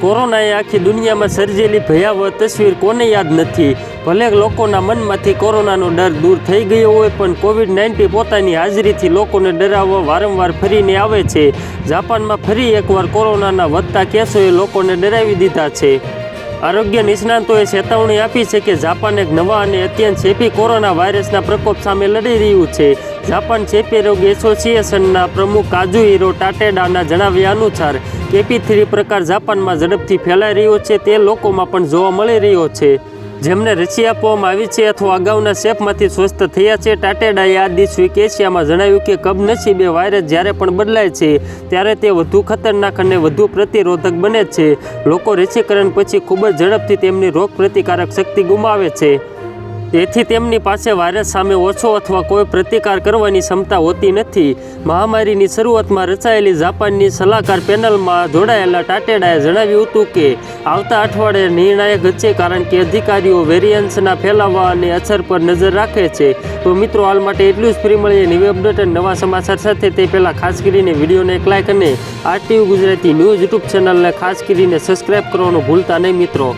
કોરોનાએ આખી દુનિયામાં સર્જેલી ભયાવહ તસવીર કોને યાદ નથી? ભલે લોકોના મનમાંથી કોરોનાનો ડર દૂર થઈ ગયો હોય, પણ કોવિડ નાઇન્ટીન પોતાની હાજરીથી લોકોને ડરાવવા વારંવાર ફરીને આવે છે. જાપાનમાં ફરી એકવાર કોરોનાના વધતા કેસોએ લોકોને ડરાવી દીધા છે. આરોગ્ય નિષ્ણાંતોએ ચેતવણી આપી છે કે જાપાન એક નવા અને અત્યંત ચેપી કોરોના વાયરસના પ્રકોપ સામે લડી રહ્યું છે. જાપાન ચેપી રોગ એસોસિએશનના પ્રમુખ કાજુહિરો ટાટેડાના જણાવ્યા અનુસાર, કેપી થ્રી પ્રકાર જાપાનમાં ઝડપથી ફેલાઈ રહ્યો છે, તે લોકોમાં પણ જોવા મળી રહ્યો છે. જેમને રસી આપવામાં આવી છે અથવા અગાઉના શેફમાંથી સ્વસ્થ થયા છે, ટાટેડાએ આ દિવસ વીક એશિયામાં જણાવ્યું કે કબનસીબે વાયરસ જ્યારે પણ બદલાય છે, ત્યારે તે વધુ ખતરનાક અને વધુ પ્રતિરોધક બને છે. લોકો રસીકરણ પછી ખૂબ જ ઝડપથી તેમની રોગ પ્રતિકારક શક્તિ ગુમાવે છે. તેથી તેમની પાસે વાયરસ સામે ઓછો અથવા કોઈ પ્રતિકાર કરવાની ક્ષમતા હોતી નથી. મહામારીની શરૂઆતમાં રચાયેલી જાપાનની સલાહકાર પેનલમાં જોડાયેલા ટાટેડાએ જણાવ્યું હતું કે, આવતા અઠવાડિયે નિર્ણાયક છે કારણ કે અધિકારીઓ વેરિયન્સના ફેલાવા અને અસર પર નજર રાખે છે. તો મિત્રો, હાલ માટે એટલું જ. ફ્રી મળીએ નવી અપડેટ અને નવા સમાચાર સાથે. તે પહેલાં ખાસ કરીને વિડીયોને એક લાઇક અને આરટીયુ ગુજરાતી ન્યૂઝ યુટ્યુબ ચેનલને ખાસ કરીને સબસ્ક્રાઇબ કરવાનું ભૂલતા નહીં મિત્રો.